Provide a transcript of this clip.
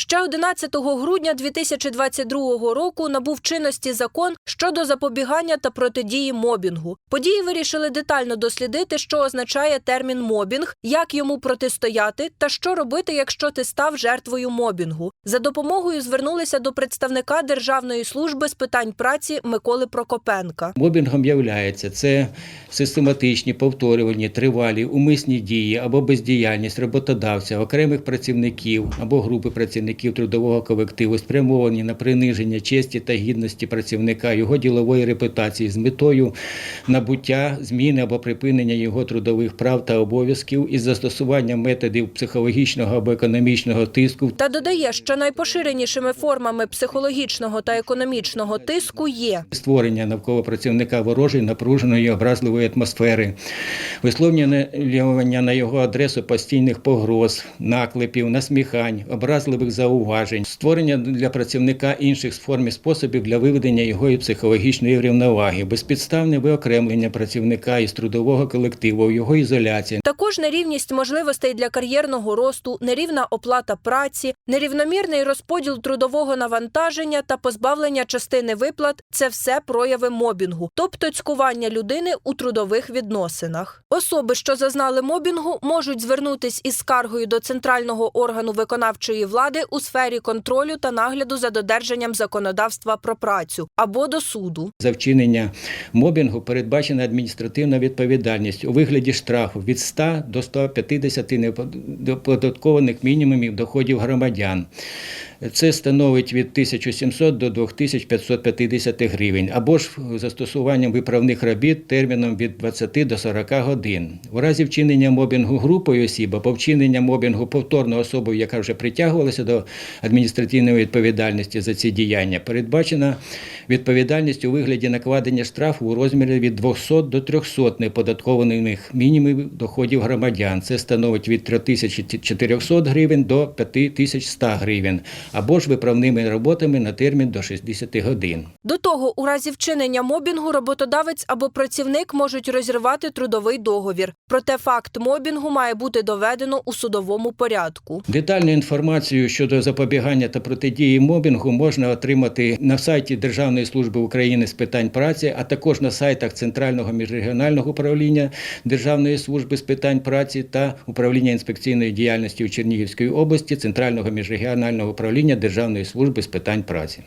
Ще 11 грудня 2022 року набув чинності закон щодо запобігання та протидії мобінгу. Події вирішили детально дослідити, що означає термін мобінг, як йому протистояти та що робити, якщо ти став жертвою мобінгу. За допомогою звернулися до представника Державної служби з питань праці Миколи Прокопенка. Мобінгом являється це систематичні, повторювані, тривалі, умисні дії або бездіяльність роботодавця, окремих працівників або групи працівників трудового колективу, спрямовані на приниження честі та гідності працівника, його ділової репутації з метою набуття, зміни або припинення його трудових прав та обов'язків із застосуванням методів психологічного або економічного тиску. Та додає, що найпоширенішими формами психологічного та економічного тиску є створення навколо працівника ворожої напруженої образливої атмосфери, висловлювання на його адресу постійних погроз, наклепів, насміхань, образливих зауважень, створення для працівника інших форм і способів для виведення його і психологічної рівноваги, безпідставне виокремлення працівника із трудового колективу, його ізоляція, також нерівність можливостей для кар'єрного росту, нерівна оплата праці, нерівномірний розподіл трудового навантаження та позбавлення частини виплат це все прояви мобінгу, тобто цькування людини у трудових відносинах. Особи, що зазнали мобінгу, можуть звернутись із скаргою до центрального органу виконавчої влади у сфері контролю та нагляду за додержанням законодавства про працю або до суду. За вчинення мобінгу передбачена адміністративна відповідальність у вигляді штрафу від 100 до 150 неподаткованих мінімумів доходів громадян. Це становить від 1700 до 2550 гривень, або ж застосуванням виправних робіт терміном від 20 до 40 годин. У разі вчинення мобінгу групою осіб або вчинення мобінгу повторно особою, яка вже притягувалася до адміністративної відповідальності за ці діяння, передбачена відповідальність у вигляді накладення штрафу у розмірі від 200 до 300 неподаткованих мінімумів доходів громадян. Це становить від 3400 гривень до 5100 гривень, або ж виправними роботами на термін до 60 годин. До того, у разі вчинення мобінгу роботодавець або працівник можуть розірвати трудовий договір. Проте факт мобінгу має бути доведено у судовому порядку. Детальну інформацію щодо запобігання та протидії мобінгу можна отримати на сайті Державної служби України з питань праці, а також на сайтах Центрального міжрегіонального управління Державної служби з питань праці та управління інспекційної діяльності у Чернігівській області Центрального міжрегіонального управління Державної служби з питань праці.